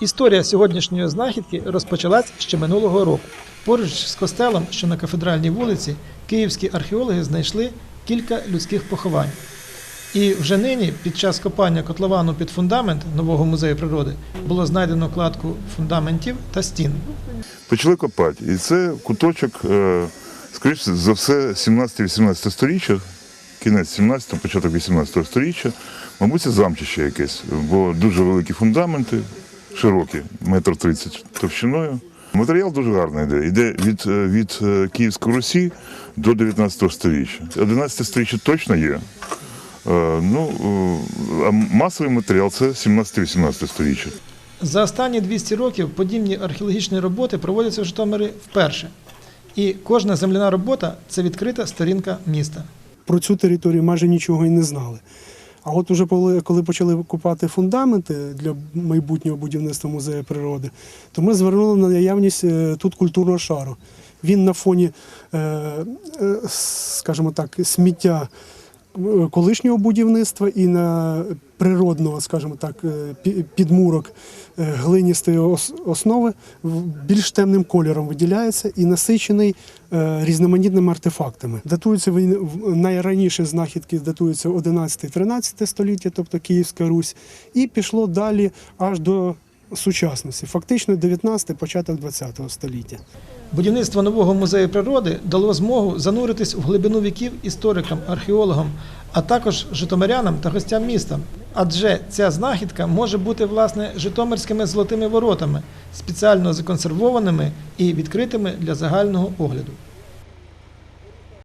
Історія сьогоднішньої знахідки розпочалась ще минулого року. Поруч з костелом, що на кафедральній вулиці, київські археологи знайшли кілька людських поховань. І вже нині, під час копання котловану під фундамент нового музею природи, було знайдено кладку фундаментів та стін. Почали копати. І це куточок, е, скоріше за все, 17-18 сторіччя, кінець 17 початок 18 сторіччя. Мабуть, це замчище якесь, бо дуже великі фундаменти, широкі, метр тридцять товщиною. Матеріал дуже гарний йде. Йде від, е, від е, Київської Русі до 19 сторіччя. 11 сторіччя точно є. Е, Ну, а масовий матеріал це 17-18 сторіччя. За останні 200 років подібні археологічні роботи проводяться в Житомирі вперше. І кожна земляна робота це відкрита сторінка міста. про цю територію майже нічого і не знали. А от уже коли, коли почали купати фундаменти для майбутнього будівництва музею природи, то ми звернули на наявність е, тут культурного шару. Він на фоні, е, е, скажімо так, сміття колишнього будівництва і на природного, скажімо так, е, підмурок е, глиністої основи більш темним кольором виділяється і насичений е, різноманітними артефактами. Датуються найраніші знахідки датуються 11-13 століття, тобто Київська Русь, і пішло далі аж до сучасності, фактично 19 початок 20 століття. Будівництво нового музею природи дало змогу зануритись в глибину віків історикам, археологам, а також житомирянам та гостям міста. Адже ця знахідка може бути власне житомирськими золотими воротами, спеціально законсервованими і відкритими для загального огляду.